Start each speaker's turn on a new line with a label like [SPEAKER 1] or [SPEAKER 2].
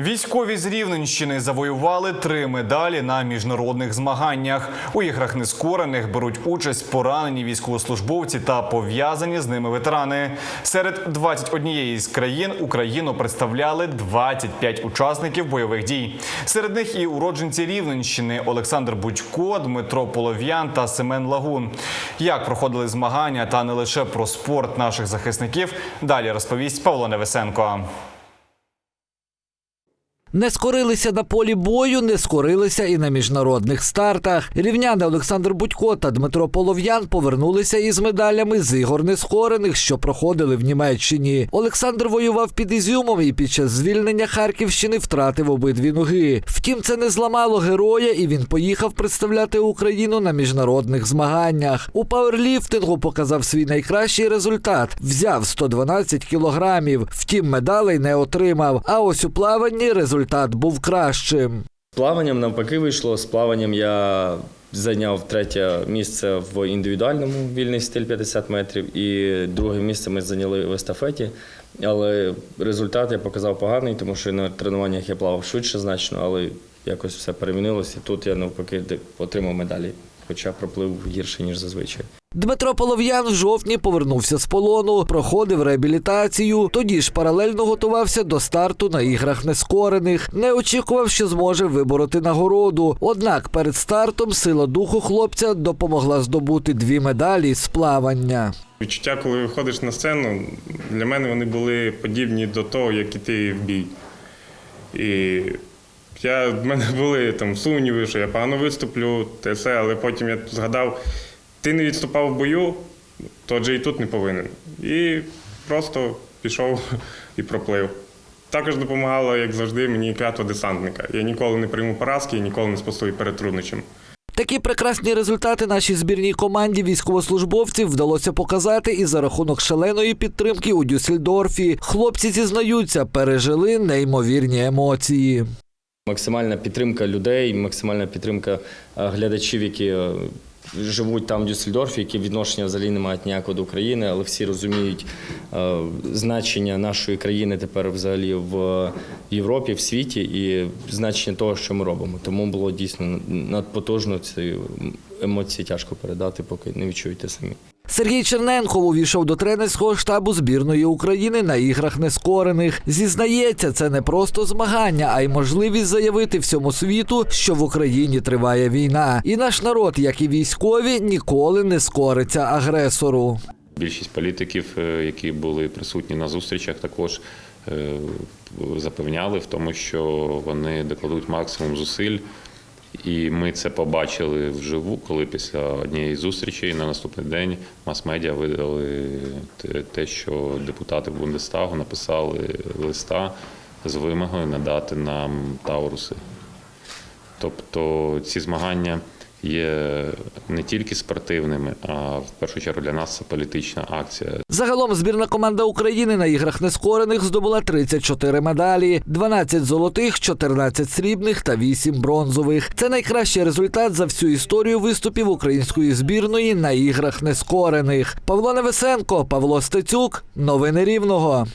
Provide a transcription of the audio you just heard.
[SPEAKER 1] Військові з Рівненщини завоювали три медалі на міжнародних змаганнях. У іграх нескорених беруть участь поранені військовослужбовці та пов'язані з ними ветерани. Серед 21 з країн Україну представляли 25 учасників бойових дій. Серед них і уродженці Рівненщини Олександр Будько, Дмитро Полов'ян та Семен Лагун. Як проходили змагання та не лише про спорт наших захисників, далі розповість Павло Невесенко.
[SPEAKER 2] Не скорилися на полі бою, не скорилися і на міжнародних стартах. Рівняни Олександр Будько та Дмитро Полов'ян повернулися із медалями з ігор нескорених, що проходили в Німеччині. Олександр воював під Ізюмом і під час звільнення Харківщини втратив обидві ноги. Втім, це не зламало героя, і він поїхав представляти Україну на міжнародних змаганнях. У пауерліфтингу показав свій найкращий результат. Взяв 112 кілограмів. Втім, медалей не отримав. А ось у плаванні результат був кращим.
[SPEAKER 3] Плаванням навпаки вийшло. З плаванням я зайняв третє місце в індивідуальному вільний стиль 50 метрів, і друге місце ми зайняли в естафеті. Але результат я показав поганий, тому що на тренуваннях я плавав швидше значно, але якось все перемінилося. Тут я навпаки отримав медалі, хоча проплив гірше, ніж зазвичай.
[SPEAKER 2] Дмитро Полов'ян в жовтні повернувся з полону, проходив реабілітацію. Тоді ж паралельно готувався до старту на іграх нескорених. Не очікував, що зможе вибороти нагороду. Однак перед стартом сила духу хлопця допомогла здобути дві медалі з плавання.
[SPEAKER 4] Відчуття, коли виходиш на сцену, для мене вони були подібні до того, як іти в бій. І я, в мене були там сумніви, що я погано виступлю, те все, але потім я згадав, ти не відступав в бою, то адже і тут не повинен. І просто пішов і проплив. Також допомагала, як завжди, мені клятва десантника. Я ніколи не прийму поразки і ніколи не спасую перед труднощами.
[SPEAKER 2] Такі прекрасні результати нашій збірній команді військовослужбовців вдалося показати і за рахунок шаленої підтримки у Дюссельдорфі. Хлопці зізнаються, пережили неймовірні емоції.
[SPEAKER 3] Максимальна підтримка людей, максимальна підтримка е, глядачів, які е, живуть там в Дюссельдорфі, які відношення взагалі не мають ніякого до України, але всі розуміють е, значення нашої країни тепер взагалі в Європі, в світі і значення того, що ми робимо. Тому було дійсно надпотужно ці емоції тяжко передати, поки не відчуєте самі.
[SPEAKER 2] Сергій Черненков увійшов до тренерського штабу збірної України на іграх нескорених. Зізнається, це не просто змагання, а й можливість заявити всьому світу, що в Україні триває війна. І наш народ, як і військові, ніколи не скориться агресору.
[SPEAKER 5] Більшість політиків, е, які були присутні на зустрічах, також е, запевняли в тому, що вони докладуть максимум зусиль. І ми це побачили вживу, коли після однієї зустрічі на наступний день мас-медіа видали те- що депутати Бундестагу написали листа з вимогою надати нам тауруси. Тобто ці змагання є не тільки спортивними, а в першу чергу для нас це політична акція.
[SPEAKER 2] Загалом збірна команда України на іграх нескорених здобула 34 медалі: 12 золотих, 14 срібних та 8 бронзових. Це найкращий результат за всю історію виступів української збірної на іграх нескорених. Павло Невесенко, Павло Стецюк. Новини Рівного.